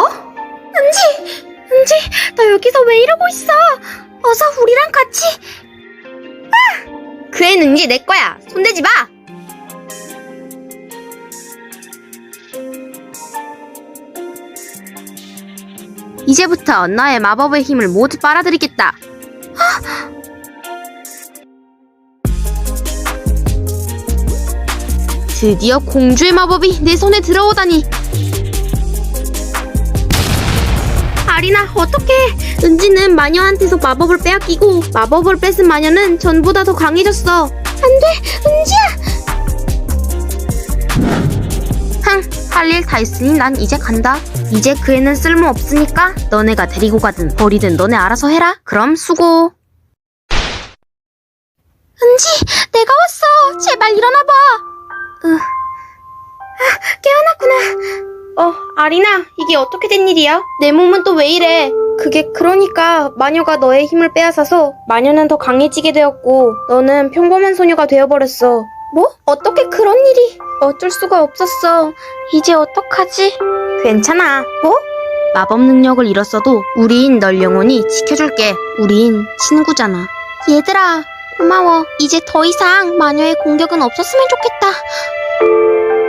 어? 은지! 은지, 너 여기서 왜 이러고 있어? 어서 우리랑 같이. 아! 그 애는 은지 내 거야. 손대지 마! 이제부터 너의 마법의 힘을 모두 빨아들이겠다. 드디어 공주의 마법이 내 손에 들어오다니. 아리나, 어떡해. 은지는 마녀한테서 마법을 빼앗기고 마법을 뺏은 마녀는 전보다 더 강해졌어. 안 돼, 은지야. 흥, 할 일다 했으니 난 이제 간다. 이제 그 애는 쓸모 없으니까 너네가 데리고 가든 버리든 너네 알아서 해라. 그럼 수고. 은지, 내가 왔어. 제발 일어나봐. 으, 아, 깨어났구나. 어, 아리나, 이게 어떻게 된 일이야? 내 몸은 또 왜 이래? 그게 그러니까 마녀가 너의 힘을 빼앗아서 마녀는 더 강해지게 되었고 너는 평범한 소녀가 되어버렸어. 뭐? 어떻게 그런 일이? 어쩔 수가 없었어. 이제 어떡하지? 괜찮아. 뭐? 마법 능력을 잃었어도 우린 널 영원히 지켜줄게. 우린 친구잖아. 얘들아, 고마워. 이제 더 이상 마녀의 공격은 없었으면 좋겠다.